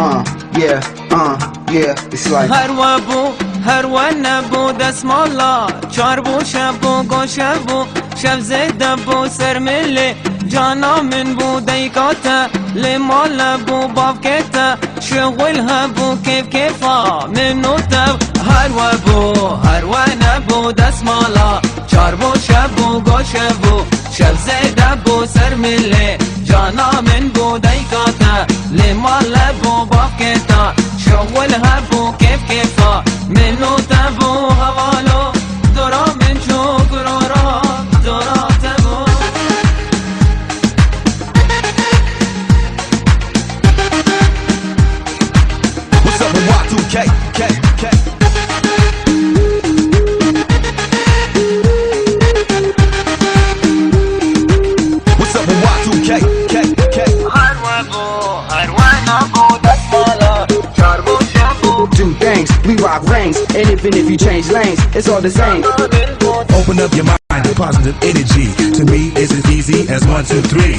uh, yeah, uh, yeah. It's like. هر و بو هر و نبو دست مالا چار بو شب بو گوشه بو شب زده بو سر مله جانا من بو دیکاتا لمال بو باف کتا شغل هبو کیف کیفا منو تب هر و بو هر و نبو دست مالا چار بو شب بو گوشه بو شب زده بو سر مله جانا من بو دیکاتا لمال بو باف کتا شغل هبو do things. We rock rings, and even if you change lanes, it's all the same. من بو Open up your mind to positive energy. To me, it's as easy as one, two, three.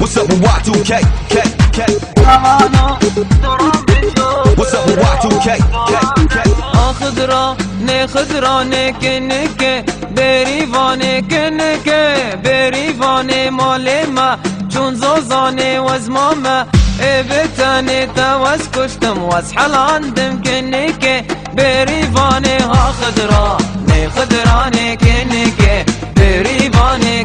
What's up with Y2K? K, K? حوالو دورا من شکرارا What's up with Y2K? K, K? خضرا نه خضرا نکه نکه بریوانه که نکه بریوانه مال ما چون زوزانه وز ماما ابتانه تواز کشتم واز حلاندم که نکه بریوانه ها خضرا نه خضرا نکه نکه بریوانه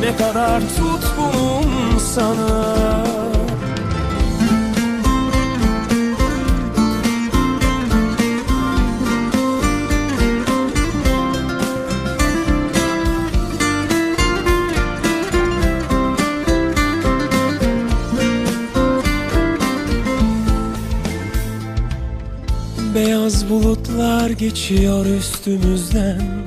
Ne kadar tutkunum sana. Beyaz bulutlar geçiyor üstümüzden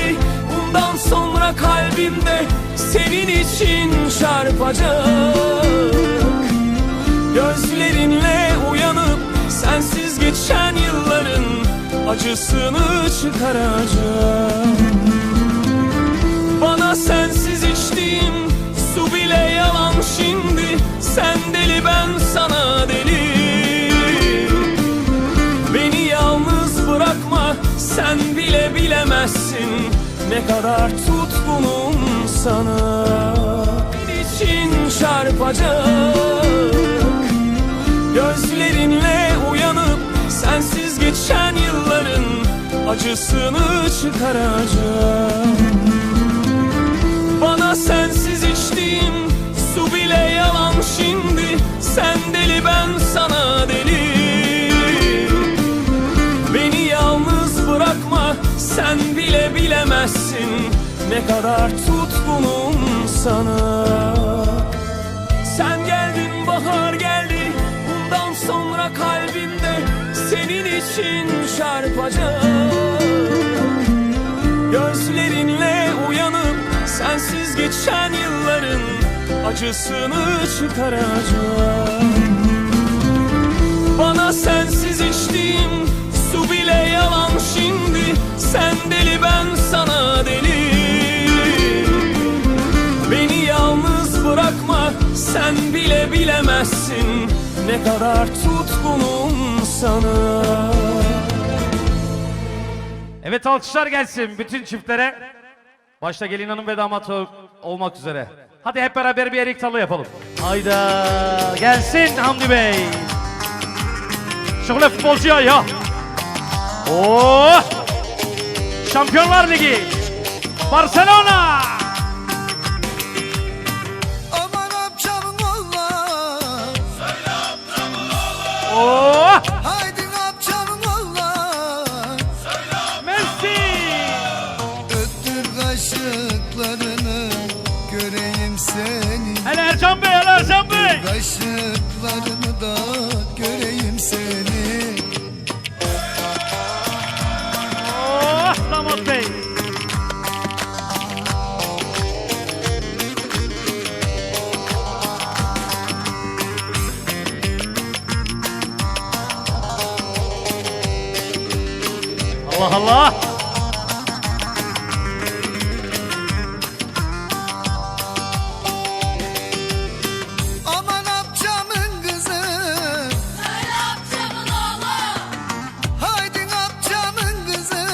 Bundan sonra kalbimde Senin için çarpacak. Gözlerinle uyanıp Sensiz geçen yılların Acısını çıkaracak Ne kadar tutkunum sana. İçin çarpacak. Gözlerinle uyanıp Sensiz geçen yılların Acısını çıkaracak. Bana sensiz içtiğim su bile yalan şimdi. Sen deli ben sana deli. Beni yalnız bırakma sen bile bilemezsin Ne kadar tutkunum sana. Sen geldin bahar geldi Bundan sonra kalbimde Senin için çarpacak. Gözlerinle uyanıp Sensiz geçen yılların Acısını çıkaracak. Bana sensiz içtiğim Su bile yalan şimdi Sen deli ben sana deli Beni yalnız bırakma Sen bile bilemezsin Ne kadar tutkunum sana Evet alkışlar gelsin bütün çiftlere. Başta gelin hanım ve damat ol- olmak üzere. Hadi hep beraber bir erik talı yapalım. Hayda gelsin Hamdi Bey. Şöyle futbolcuya ya. Oo! Şampiyonlar Ligi. Barcelona. Oo! Haydi apçamın oğlan Messi. Öttür kaşıklarını Göreyim seni Hele Ercan Bey, hele Ercan Bey. Kaşıklarını Allah Allah. Aman apçamın kızı. Haydi apçamın kızı.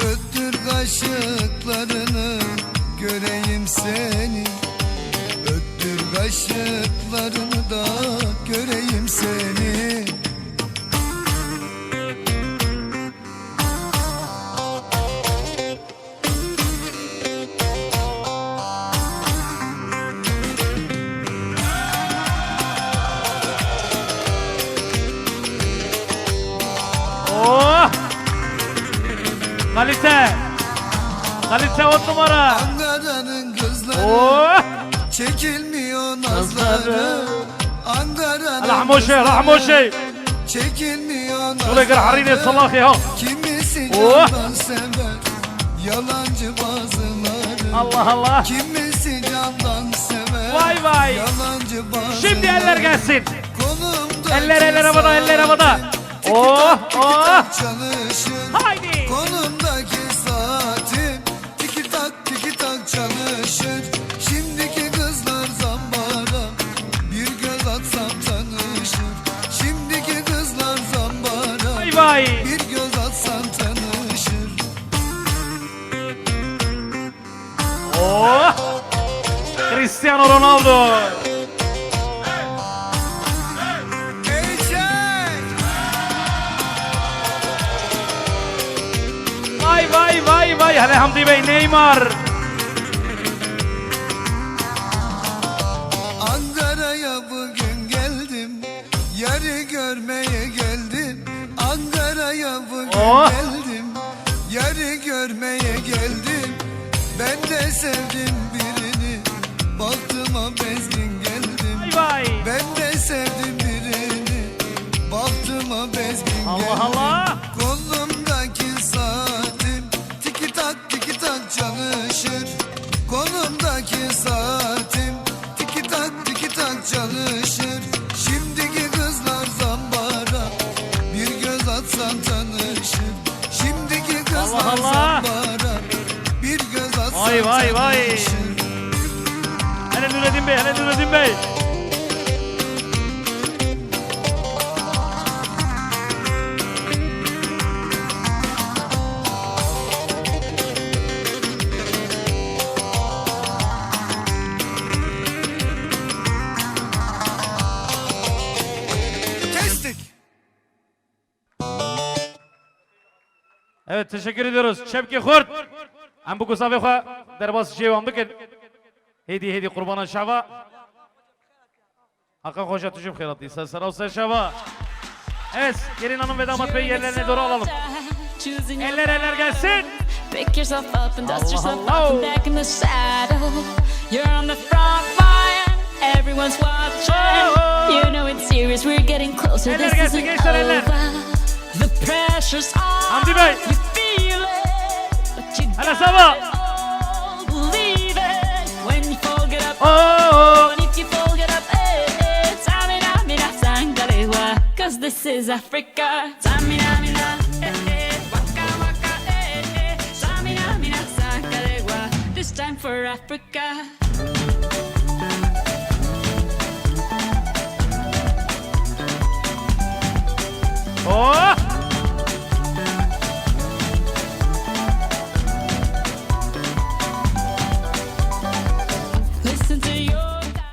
Öttür kaşıklarını Göreyim seni. Öttür kaşıklarını da Göreyim seni Kalite. Kalite on numara. Ankara'nın kızları. Oh. Çekilmiyor nazları. Ankara'nın Rahmo şey, rahmo. Çekilmiyor nazları. Şuraya gir harine salak ya. Kimisi oh. candan sever. Yalancı bazıları. Allah Allah. Kimisi candan sever. Vay vay. Yalancı bazıları. Şimdi eller gelsin. Konumda eller eller havada eller havada. Oh oh. Haydi. Konumda Şimdiki kızlar zambara Bir göz atsam tanışır Şimdiki kızlar zambara Vay vay. Bir göz atsan tanışır Oh. Cristiano Ronaldo. Vay vay vay vay. Hele Hamdi Bey Neymar. Oh. geldim Yarı görmeye geldim. Ben de sevdim birini. Baktıma bezgin geldim. Vay vay. Ben de sevdim birini. Baktıma bezgin Allah geldim. Allah. Kolumdaki saatim Tiki tak tiki tak çalışır. Kolumdaki saatim Tiki tak tiki tak çalışır Hele Nureddin Bey, hele Nureddin Bey. Evet teşekkür ediyoruz. Şevki Kurt. Em bu kusavê xwe derbas cêwan bikin. Hêdî hêdî qurbana şava. Hakan Hoca tücüm sana olsun şava. Evet, gelin hanım ve damat bey yerlerine doğru alalım. Eller eller gelsin. Pick yourself up and dust Allah yourself Allah. off and back in the saddle. You're on the front line, everyone's watching. Oh. You know it's serious, we're getting closer. Eller This gelsin, isn't gençler, eller. over. The pressure's on. Hamdi Bey. You feel it, but you got sabah. Get And if you fall, get up. Hey, hey. Tamina, mina, sangalewa. Cause this is Africa. Tamina, mina, eh, eh. Waka, waka, eh, eh. Tamina, mina, sangalewa. This time for Africa.